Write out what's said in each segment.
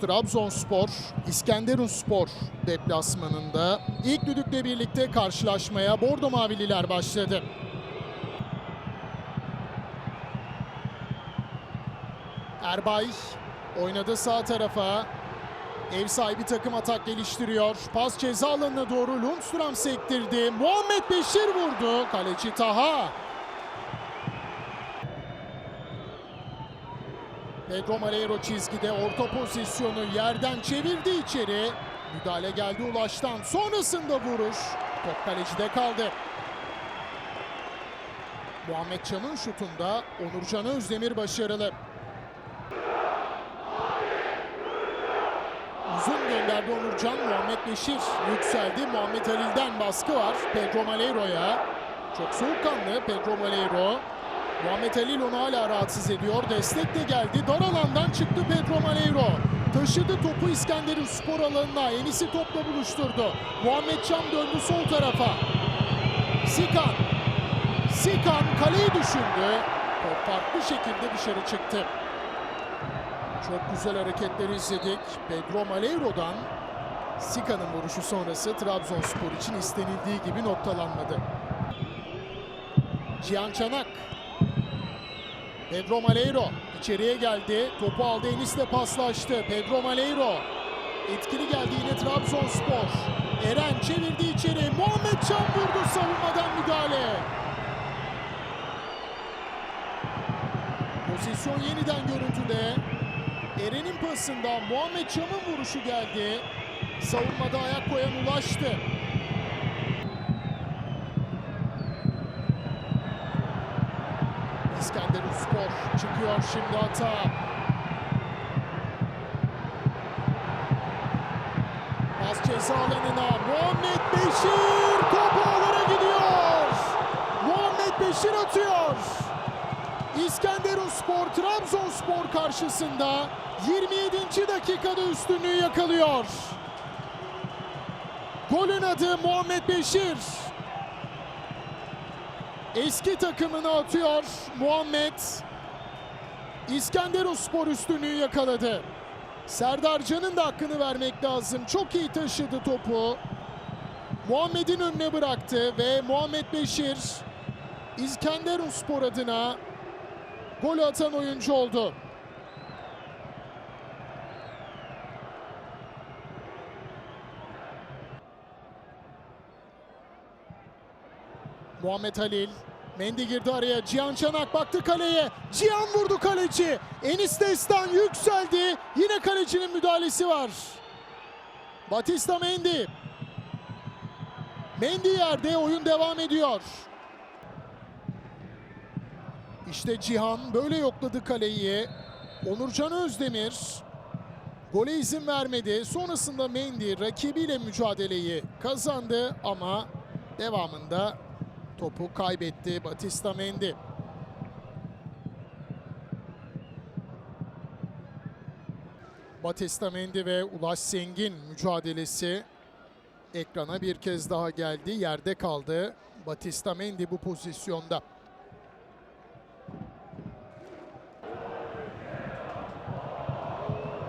Trabzonspor, İskenderunspor deplasmanında ilk düdükle birlikte karşılaşmaya Bordo Mavililer başladı. Erbay oynadı sağ tarafa. Ev sahibi takım atak geliştiriyor. Pas ceza alanına doğru Lundstram sektirdi. Muhammed Beşir vurdu. Kaleci Taha. Pedro Malheiro çizgide orta pozisyonu yerden çevirdi içeri. Müdahale geldi Ulaş'tan. Sonrasında vuruş. Top kalecide kaldı. Muhammed Can'ın şutunda Onurcan Özdemir başarılı. Uzun gönderdi Onurcan. Muhammed Beşir yükseldi. Muhammed Halil'den baskı var. Pedro Malheiro'ya. Çok soğukkanlı Pedro Malheiro. Muhammed Halil onu hala rahatsız ediyor. Destek de geldi. Dar alandan çıktı Pedro Malheiro. Taşıdı topu İskenderun spor alanına. Enis'i topla buluşturdu. Muhammed Can döndü sol tarafa. Sikan. Sikan kaleyi düşündü. Top farklı şekilde dışarı çıktı. Çok güzel hareketleri izledik. Pedro Malheiro'dan Sika'nın vuruşu sonrası Trabzonspor için istenildiği gibi noktalanmadı. Cihan Çanak. Pedro Malheiro içeriye geldi. Topu aldı Enis'le paslaştı. Pedro Malheiro. Etkili geldi yine Trabzonspor. Eren çevirdi içeri. Muhammed Can vurdu savunmadan müdahale. Pozisyon yeniden görüntüde. Eren'in pasında Muhammed Çam'ın vuruşu geldi. Savunmada ayak koyan ulaştı. İskenderun Spor çıkıyor şimdi hata. Pas ceza alanına Muhammed Beşir top ağlara gidiyor. Muhammed Beşir atıyor. İskenderun Spor Trabzonspor karşısında 27. dakikada üstünlüğü yakalıyor. Golün adı Muhammed Beşir. Eski takımını atıyor Muhammed. İskenderun Spor üstünlüğü yakaladı. Serdar Can'ın da hakkını vermek lazım. Çok iyi taşıdı topu. Muhammed'in önüne bıraktı ve Muhammed Beşir İskenderun Spor adına Gol atan oyuncu oldu. Muhammed Halil. Mendy girdi araya. Cihan Çanak baktı kaleye. Cihan vurdu kaleci. Enis Destan yükseldi. Yine kalecinin müdahalesi var. Batista Mendy. Mendy yerde oyun devam ediyor. İşte Cihan böyle yokladı kaleyi. Onurcan Özdemir gole izin vermedi. Sonrasında Mendy rakibiyle mücadeleyi kazandı ama devamında topu kaybetti Batista Mendy. Batista Mendy ve Ulaş Sengin mücadelesi ekrana bir kez daha geldi. Yerde kaldı. Batista Mendy bu pozisyonda.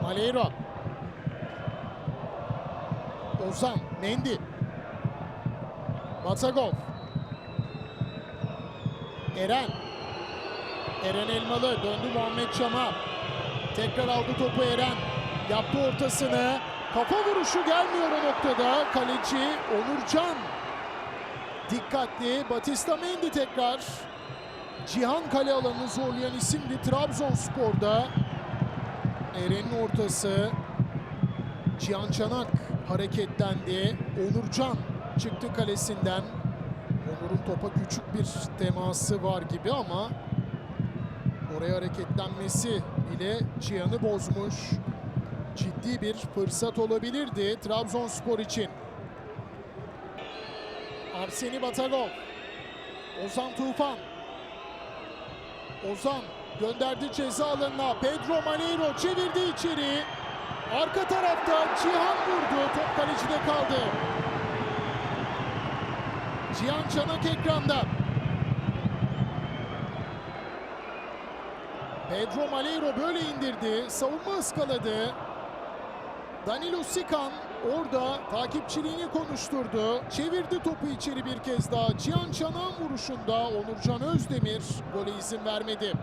Malheiro. Ozan, Mendy. Batagov. Eren. Eren Elmalı döndü Muhammed Çam'a. Tekrar aldı topu Eren. Yaptı ortasını. Kafa vuruşu gelmiyor o noktada. Kaleci Onurcan. Dikkatli. Batista Mendy tekrar. Cihan kale alanını zorlayan isimdi Trabzonspor'da. Eren'in ortası. Cihan Çanak hareketlendi. Onurcan çıktı kalesinden. Topa küçük bir teması var gibi ama oraya hareketlenmesi bile Cihan'ı bozmuş. Ciddi bir fırsat olabilirdi Trabzonspor için. Arseni Batagov. Ozan Tufan. Ozan gönderdi ceza alanına. Pedro Malheiro çevirdi içeri. Arka tarafta Cihan vurdu. Top kalecide kaldı. Cihan Çanak ekranda. Pedro Malheiro böyle indirdi. Savunma ıskaladı. Danilo Sikan orada takipçiliğini konuşturdu. Çevirdi topu içeri bir kez daha. Cihan Çanak'ın vuruşunda Onurcan Özdemir gole izin vermedi.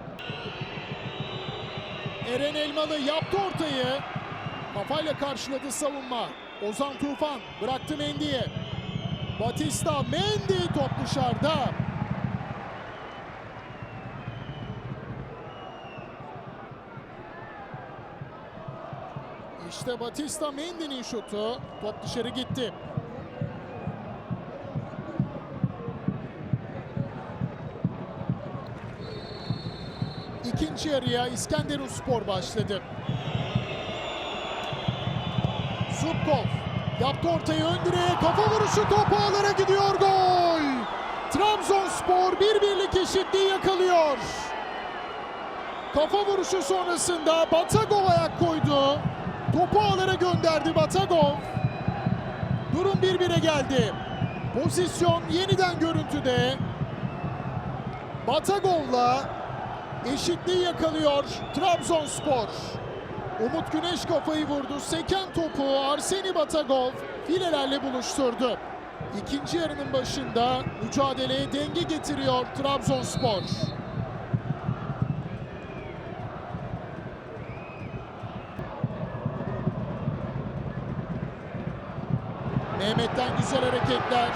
Eren Elmalı yaptı ortayı. Kafayla karşıladı savunma. Ozan Tufan bıraktı Mendy'ye. Batista Mendy top dışarıda. İşte Batista Mendy'nin şutu. Top dışarı gitti. İkinci yarıya İskenderunspor başladı. Zubkov yaptı ortayı ön direğe kafa vuruşu top ağlara gidiyor gol. Trabzonspor bir birlik eşitliği yakalıyor. Kafa vuruşu sonrasında Batagov ayak koydu. Topu ağlara gönderdi Batagov. Durum 1-1'e geldi. Pozisyon yeniden görüntüde. Batagov'la eşitliği yakalıyor Trabzonspor. Umut Güneş kafayı vurdu. Seken topu Arseni Batagov filelerle buluşturdu. İkinci yarının başında mücadeleye denge getiriyor Trabzonspor. Mehmet'ten güzel hareketler.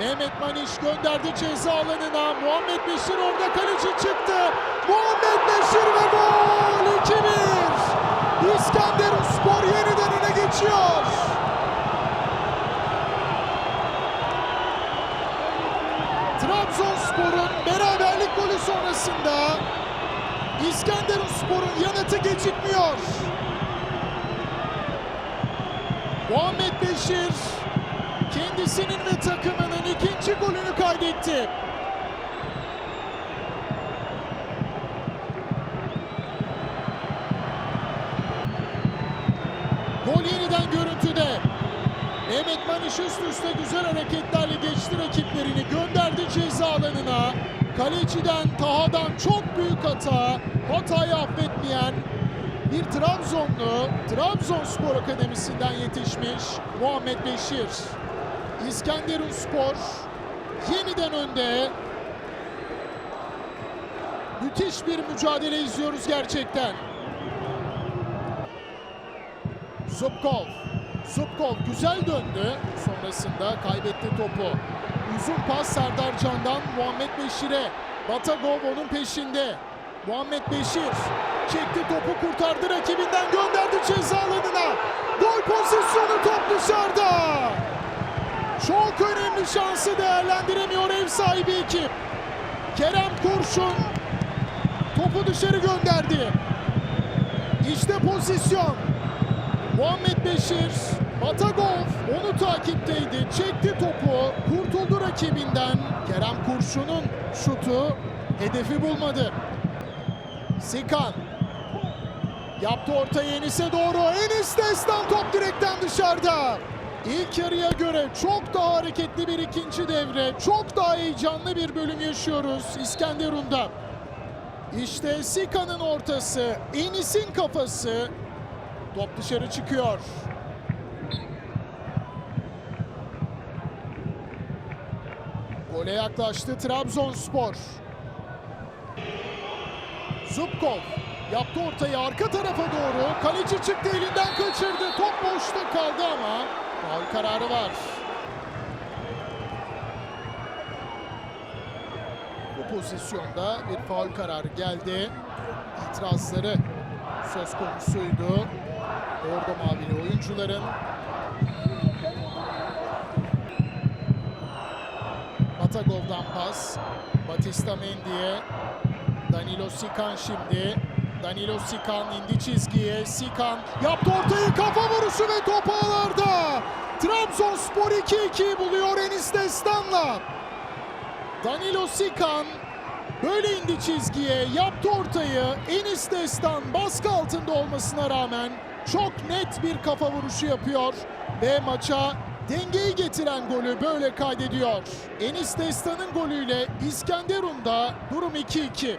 Mehmet Maniş gönderdi ceza alanına. Muhammed Beşir orada kaleci çıktı. Muhammed Beşir ve gol Beşir kendisinin ve takımının ikinci golünü kaydetti. Gol yeniden görüntüde. Mehmet Maniş üst üste güzel hareketlerle geçti rakiplerini. Gönderdi ceza alanına. Kaleciden, Taha'dan çok büyük hata. Hatayı affetmeyen bir Trabzonlu, Trabzonspor Akademisi'nden yetişmiş Muhammed Beşir. İskenderunspor yeniden önde. Müthiş bir mücadele izliyoruz gerçekten. Zubkov. Zubkov güzel döndü. Sonrasında kaybetti topu. Uzun pas Serdar Can'dan Muhammed Beşir'e. Batagov onun peşinde. Muhammed Beşir çekti topu kurtardı rakibinden gönderdi ceza alanına. Gol pozisyonu top dışarıda. Çok önemli şansı değerlendiremiyor ev sahibi ekip. Kerem Kurşun topu dışarı gönderdi. İşte pozisyon. Muhammed Beşir, Batagov onu takipteydi. Çekti topu, kurtuldu rakibinden. Kerem Kurşun'un şutu hedefi bulmadı. Sikan yaptı ortayı Enis'e doğru. Enis Destan top direkten dışarıda. İlk yarıya göre çok daha hareketli bir ikinci devre, çok daha heyecanlı bir bölüm yaşıyoruz İskenderun'da. İşte Sikan'ın ortası, Enis'in kafası. Top dışarı çıkıyor. Gole yaklaştı Trabzonspor. Zubkov yaptı ortayı arka tarafa doğru. Kaleci çıktı elinden kaçırdı. Top boşta kaldı ama faul kararı var. Bu pozisyonda bir faul kararı geldi. İtirazları söz konusuydu. Orada mavili oyuncuların. Batagov'dan pas. Batista Mendy'e. Danilo Sikan şimdi. Danilo Sikan indi çizgiye. Sikan yaptı ortayı kafa vuruşu ve top ağlarda. Trabzonspor 2-2 buluyor Enis Destan'la. Danilo Sikan böyle indi çizgiye, yaptı ortayı. Enis Destan baskı altında olmasına rağmen çok net bir kafa vuruşu yapıyor ve maça dengeyi getiren golü böyle kaydediyor. Enis Destan'ın golüyle İskenderun'da durum 2-2.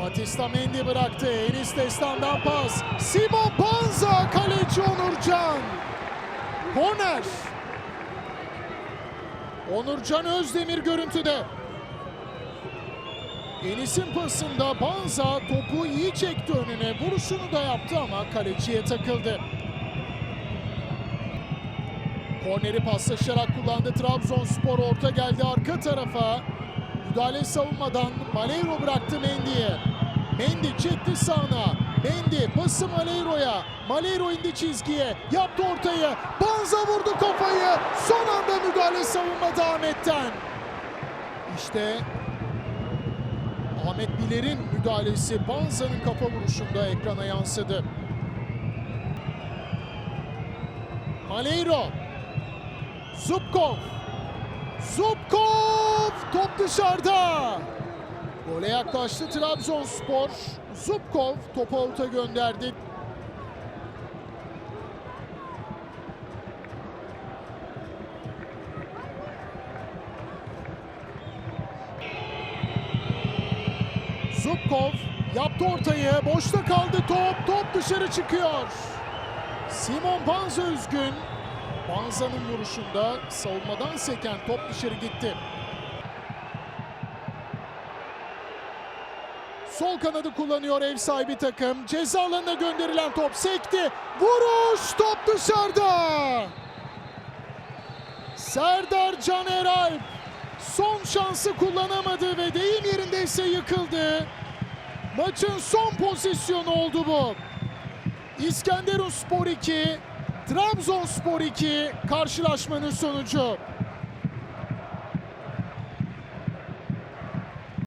Batista Mendy bıraktı. Enis Destan'dan pas. Simon Banza Korner. Onurcan Özdemir görüntüde. Enis'in pasında Banza topu iyi çekti önüne. Vuruşunu da yaptı ama kaleciye takıldı. Korneri paslaşarak kullandı Trabzonspor. Orta geldi arka tarafa. Müdahale savunmadan Maleyro bıraktı Mendy'ye. Mendy çekti sağına. Mendy pası Maleyro'ya. Maleyro indi çizgiye. Yaptı ortayı. Banza vurdu kafayı. Son anda müdahale savunmada Ahmet'ten. İşte Ahmet Biler'in müdahalesi Banza'nın kafa vuruşunda ekrana yansıdı. Maleyro. Zubkov. Zubkov! Top dışarıda. Gole yaklaştı Trabzonspor. Zubkov topu avuta gönderdi. Zubkov yaptı ortayı. Boşta kaldı top. Top dışarı çıkıyor. Simon Banza üzgün. Banza'nın vuruşunda savunmadan seken top dışarı gitti. Sol kanadı kullanıyor ev sahibi takım. Ceza alanına gönderilen top sekti. Vuruş top dışarıda. Serdar Caner Alp son şansı kullanamadı ve deyim yerindeyse yıkıldı. Maçın son pozisyonu oldu bu. İskenderunspor 2, Trabzonspor 2 karşılaşmanın sonucu.